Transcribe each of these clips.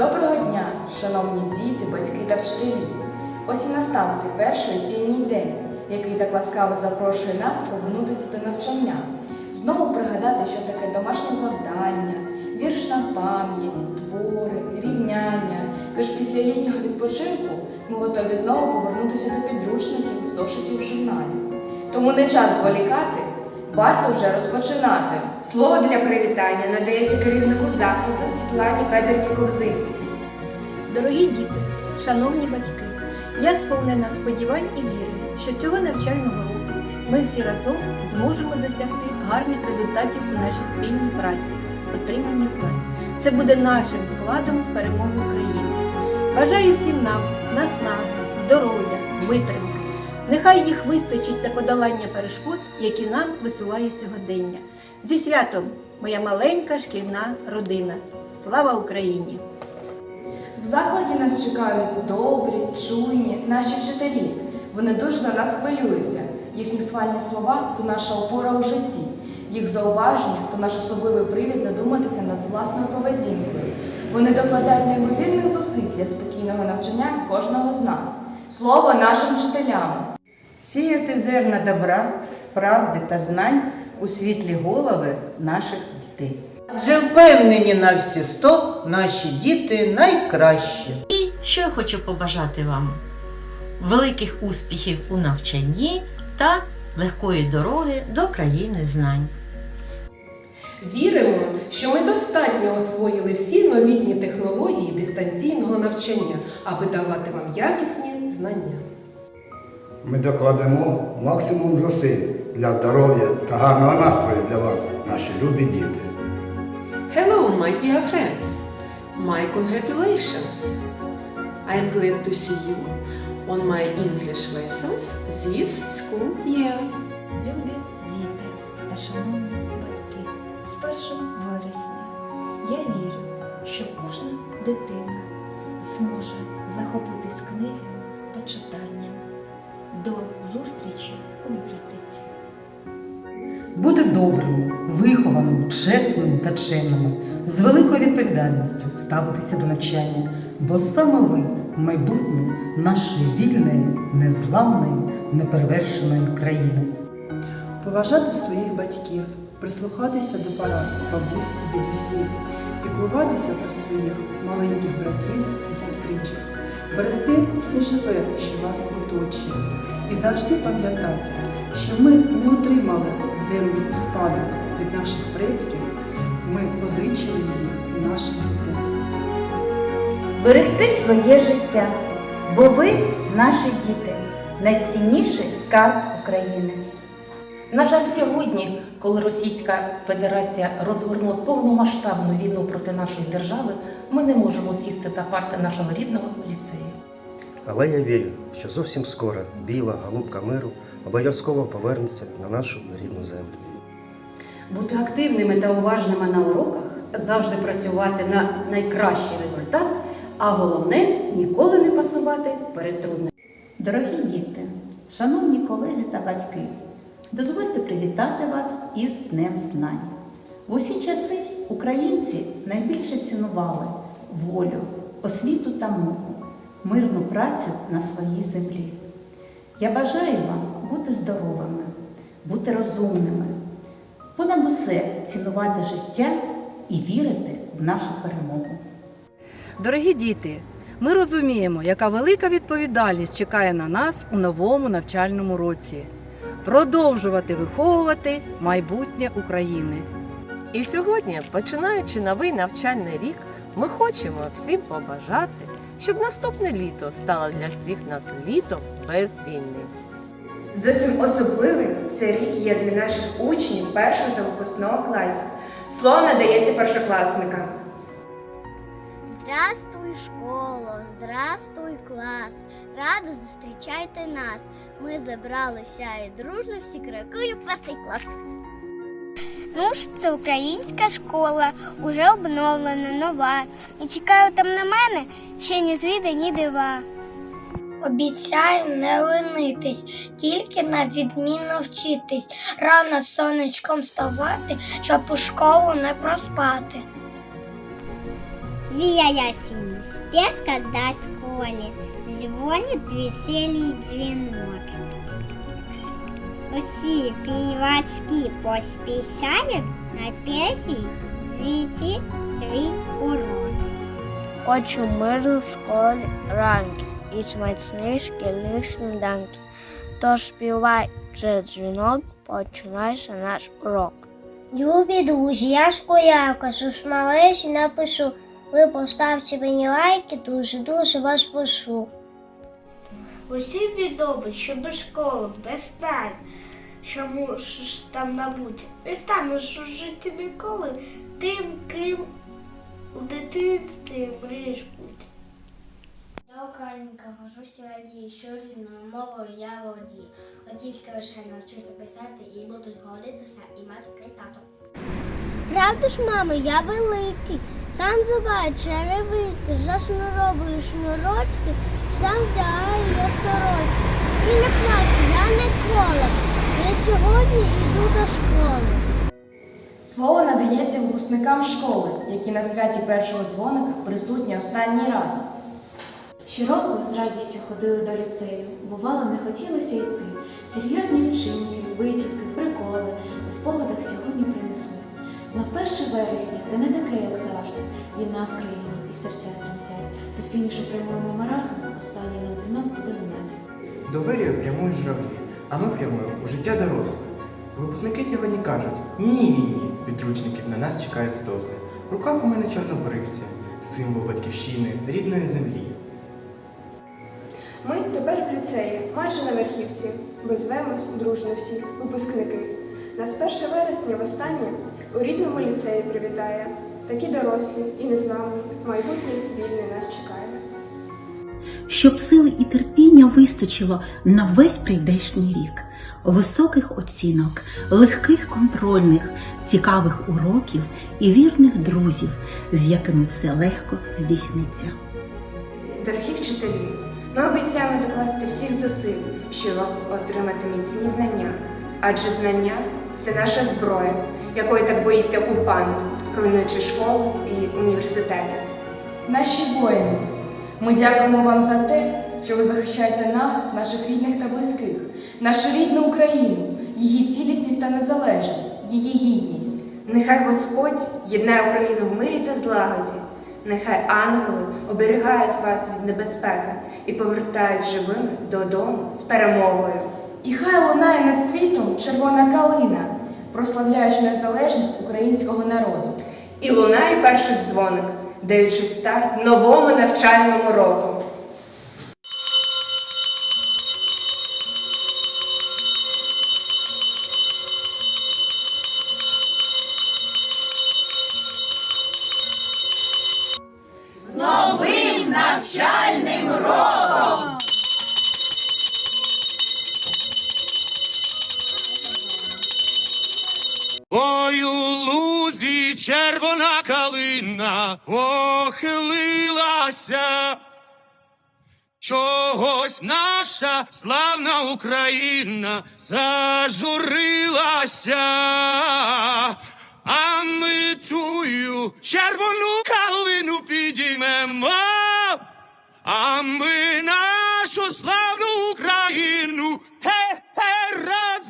Доброго дня, шановні діти, батьки та вчителі. Ось і настав цей перший осінній день, який так ласкаво запрошує нас повернутися до навчання, знову пригадати, що таке домашнє завдання, вірш на пам'ять, твори, рівняння. Тож після літнього відпочинку ми готові знову повернутися до підручників, зошитів, журналів. Тому не час зволікати, варто вже розпочинати. Слово для привітання надається керівнику закладу Світлані Федорівні Ковзисті. Дорогі діти, шановні батьки, я сповнена сподівань і віри, що цього навчального року ми всі разом зможемо досягти гарних результатів у нашій спільній праці, отриманні знань. Це буде нашим вкладом в перемогу України. Бажаю всім нам наснаги, здоров'я, витримки. Нехай їх вистачить на подолання перешкод, які нам висуває сьогодення. Зі святом, моя маленька шкільна родина. Слава Україні! В закладі нас чекають добрі, чуйні наші вчителі. Вони дуже за нас хвилюються. Їхні схвальні слова то наша опора у житті. Їх зауваження то наш особливий привід задуматися над власною поведінкою. Вони докладають неймовірних зусиль для спокійного навчання кожного з нас. Слово нашим вчителям. Сіяти зерна добра, правди та знань у світлі голови наших дітей. Адже впевнені на всі сто, наші діти найкращі. Що я хочу побажати вам? Великих успіхів у навчанні та легкої дороги до країни знань. Віримо, що ми достатньо освоїли всі новітні технології дистанційного навчання, аби давати вам якісні знання. Ми докладемо максимум зусиль для здоров'я та гарного настрою для вас, наші любі діти. Hello, my dear friends. My congratulations. I am glad to see you on my English lessons this school year. Любі діти та шановні батьки, з 1 вересня я вірю, що кожна дитина зможе захопитись книгою та читанням. До зустрічі у бібліотеці. Бути добрими, вихованими, чесними та чемними, з великою відповідальністю ставитися до навчання, бо саме ви майбутнє нашої вільної, незламної, неперевершеної країни. Поважати своїх батьків, прислухатися до порад бабусь і дідусів, піклуватися про своїх маленьких братів і сестричок, берегти все живе, що вас оточує, і завжди пам'ятати, що ми не отримали землю у спадок від наших предків, ми позичили її у наших дітей. берегти своє життя, бо ви, наші діти, найцінніший скарб України. На жаль, сьогодні, коли Російська Федерація розгорнула повномасштабну війну проти нашої держави, ми не можемо сісти за парти нашого рідного ліцею. Але я вірю, що зовсім скоро біла голубка миру обов'язково повернеться на нашу рідну землю. Бути активними та уважними на уроках, завжди працювати на найкращий результат, а головне ніколи не пасувати перед трудними. Дорогі діти, шановні колеги та батьки, дозвольте привітати вас із Днем Знань. В усі часи українці найбільше цінували волю, освіту та муку, мирну працю на своїй землі. Я бажаю вам бути здоровими, бути розумними, понад усе цінувати життя і вірити в нашу перемогу. Дорогі діти, ми розуміємо, яка велика відповідальність чекає на нас у новому навчальному році. Продовжувати виховувати майбутнє України. І сьогодні, починаючи новий навчальний рік, ми хочемо всім побажати, щоб наступне літо стало для всіх нас літом без війни. Зовсім особливим цей рік є для наших учнів першого та випускного класів. Слово надається першокласникам. Здравствуй, школа, здравствуй, клас. Радо зустрічайте нас. Ми забралися і дружно всі крокують перший клас. Ну ж, це українська школа, уже обновлена, нова. І чекаю там на мене ще ні звіди, ні дива. Обіцяю не ленитись, тільки на відмінно вчитись, рано сонечком вставати, щоб у школу не проспати. Вия стес, когда в школе звонит веселий дзвінок. Усі півацькі поспішають на песі зійти свій урок. Хочу миру в школі ранки і смачний шкільних сніданки. Тож співай вже дзвінок, починайся наш урок. Любі друзі, я школярка, що ж малечі напишу. Ви поставте мені лайки, дуже-дуже вас прошу. Усім відомо, що без школи, без знань, що мусиш там набути. Не станеш у житті ніколи тим, ким у дитинстві мрієш бути. Я українка, горжуся радію, що рідною мовою я володію. От тільки лише навчуся писати і буду гордитися і мати тато. Правда ж, мамо, я великий, сам зубаю черевики, зашнуровую шнурочки, сам вдягаю я сорочки. І не плачу, я ніколи. Я сьогодні йду до школи. Слово надається випускникам школи, які на святі першого дзвоника присутні останній раз. Щороку з радістю ходили до ліцею. Бувало, не хотілося йти. Серйозні вчинки, витівки, приколи у спогадах сьогодні принесли. Знов 1 вересня, та не таке, як завжди. Війна в країні і серця тремтять. До фінішу прямуємо ми разом, останній нам дзвінок буде лунати. До вирію прямують журавлі, а ми прямуємо у життя дорослих. Випускники сьогодні кажуть ні війні. Підручників на нас чекають стоси. В руках у мене чорнобривці, символ батьківщини, рідної землі. Ми тепер в ліцеї, майже на верхівці. Визвемось дружно всі випускники. Нас 1 вересня востаннє у рідному ліцеї привітає. Такі дорослі і незламні, майбутнє вільне нас чекає. щоб сили і терпіння вистачило на весь прийдешній рік, високих оцінок, легких контрольних, цікавих уроків і вірних друзів, з якими все легко здійсниться. Дорогі вчителі, ми обіцяємо докласти всіх зусиль, щоб отримати міцні знання. Адже знання це наша зброя, якої так боїться окупант, руйнуючи школи і університети. Наші воїни, ми дякуємо вам за те, що ви захищаєте нас, наших рідних та близьких, нашу рідну Україну, її цілісність та незалежність, її гідність. Нехай Господь єднає Україну в мирі та злагоді. Нехай ангели оберігають вас від небезпеки і повертають живими додому з перемогою. І хай лунає над світом червона калина, прославляючи незалежність українського народу. І лунає перший дзвоник, даючи старт новому навчальному року. Червона калина похилилася. Чогось наша славна Україна зажурилася, а ми тую червону калину підіймемо, а ми нашу славну Україну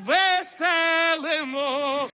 розвеселимо.